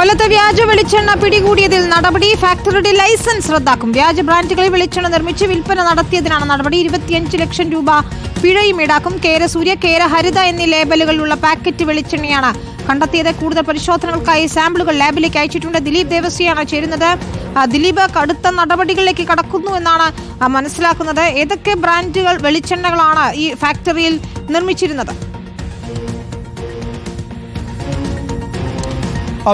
കൊല്ലത്ത് വ്യാജ വെളിച്ചെണ്ണ പിടികൂടിയതിൽ നടപടി ഫാക്ടറിയുടെ ലൈസൻസ് റദ്ദാക്കും. വ്യാജ ബ്രാൻഡുകളിൽ വെളിച്ചെണ്ണ നിർമ്മിച്ച് വിൽപ്പന നടത്തിയതിനാണ് നടപടി. ഇരുപത്തിയഞ്ച് ലക്ഷം രൂപ പിഴയും ഈടാക്കും. കേര സൂര്യ കേര ഹരിത എന്നീ ലേബലുകളിലുള്ള പാക്കറ്റ് വെളിച്ചെണ്ണയാണ് കണ്ടെത്തിയത്. കൂടുതൽ പരിശോധനകൾക്കായി സാമ്പിളുകൾ ലാബിലേക്ക് അയച്ചിട്ടുണ്ട്. ദിലീപ് ദേവസ്വിയാണ് ചേരുന്നത്. ദിലീപ് കടുത്ത നടപടികളിലേക്ക് കടക്കുന്നു എന്നാണ് മനസ്സിലാക്കുന്നത്. ഏതൊക്കെ ബ്രാൻഡുകൾ വെളിച്ചെണ്ണകളാണ് ഈ ഫാക്ടറിയിൽ നിർമ്മിച്ചിരുന്നത്?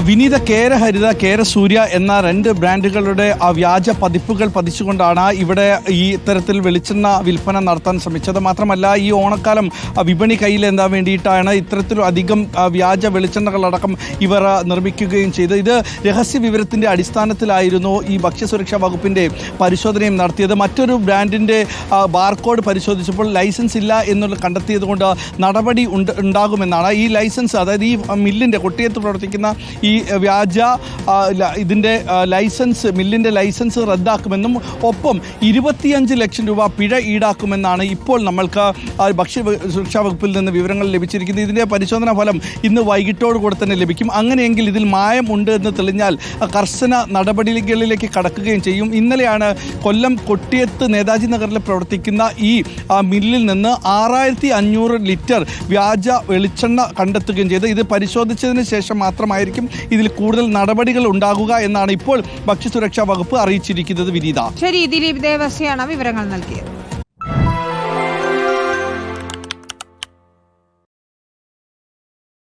വിനീത കേര ഹരിത കേര സൂര്യ എന്ന രണ്ട് ബ്രാൻഡുകളുടെ ആ വ്യാജ പതിപ്പുകൾ പതിച്ചുകൊണ്ടാണ് ഇവിടെ ഈ ഇത്തരത്തിൽ വെളിച്ചെണ്ണ വിൽപ്പന നടത്താൻ ശ്രമിച്ചത്. മാത്രമല്ല ഈ ഓണക്കാലം വിപണി കയ്യിലെന്താൻ വേണ്ടിയിട്ടാണ് ഇത്തരത്തിൽ അധികം വ്യാജ വെളിച്ചെണ്ണകളടക്കം ഇവർ നിർമ്മിക്കുകയും ചെയ്ത് ഇത് രഹസ്യ വിവരത്തിന്റെ അടിസ്ഥാനത്തിലായിരുന്നു ഈ ഭക്ഷ്യസുരക്ഷാ വകുപ്പിന്റെ പരിശോധനയും നടത്തിയത്. മറ്റൊരു ബ്രാൻഡിന്റെ ബാർകോഡ് പരിശോധിച്ചപ്പോൾ ലൈസൻസ് ഇല്ല എന്നുള്ള കണ്ടെത്തിയത് കൊണ്ട് നടപടി ഉണ്ട് ഉണ്ടാകുമെന്നാണ്. ഈ ലൈസൻസ് അതായത് ഈ മില്ലിന്റെ കൊട്ടിയത്ത് പ്രവർത്തിക്കുന്ന ഈ വ്യാജ ഇതിന്റെ ലൈസൻസ് മില്ലിന്റെ ലൈസൻസ് റദ്ദാക്കുമെന്നും ഒപ്പം ഇരുപത്തിയഞ്ച് ലക്ഷം രൂപ പിഴ ഈടാക്കുമെന്നാണ് ഇപ്പോൾ നമ്മൾക്ക് ഭക്ഷ്യ സുരക്ഷാ വകുപ്പിൽ നിന്ന് വിവരങ്ങൾ ലഭിച്ചിരിക്കുന്നത്. ഇതിന്റെ പരിശോധനാ ഫലം ഇന്ന് വൈകിട്ടോട് കൂടെ തന്നെ ലഭിക്കും. അങ്ങനെയെങ്കിൽ ഇതിൽ മായം ഉണ്ട് എന്ന് തെളിഞ്ഞാൽ കർശന നടപടികളിലേക്ക് കടക്കുകയും ചെയ്യും. ഇന്നലെയാണ് കൊല്ലം കൊട്ടിയത്ത് നേതാജി നഗറിൽ പ്രവർത്തിക്കുന്ന ഈ മില്ലിൽ നിന്ന് ആറായിരത്തി അഞ്ഞൂറ് ലിറ്റർ വ്യാജ വെളിച്ചെണ്ണ കണ്ടെത്തുകയും ചെയ്ത്. ഇത് പരിശോധിച്ചതിന് ശേഷം മാത്രമായിരിക്കും ഇതിൽ കൂടുതൽ നടപടികൾ ഉണ്ടാകുക എന്നാണ് ഇപ്പോൾ ഭക്ഷ്യസുരക്ഷാ വകുപ്പ് അറിയിച്ചിരിക്കുന്നത് വിനീത. ശരി ദിലീപ് ദേവസ്യാണ് വിവരങ്ങൾ നൽകിയത്.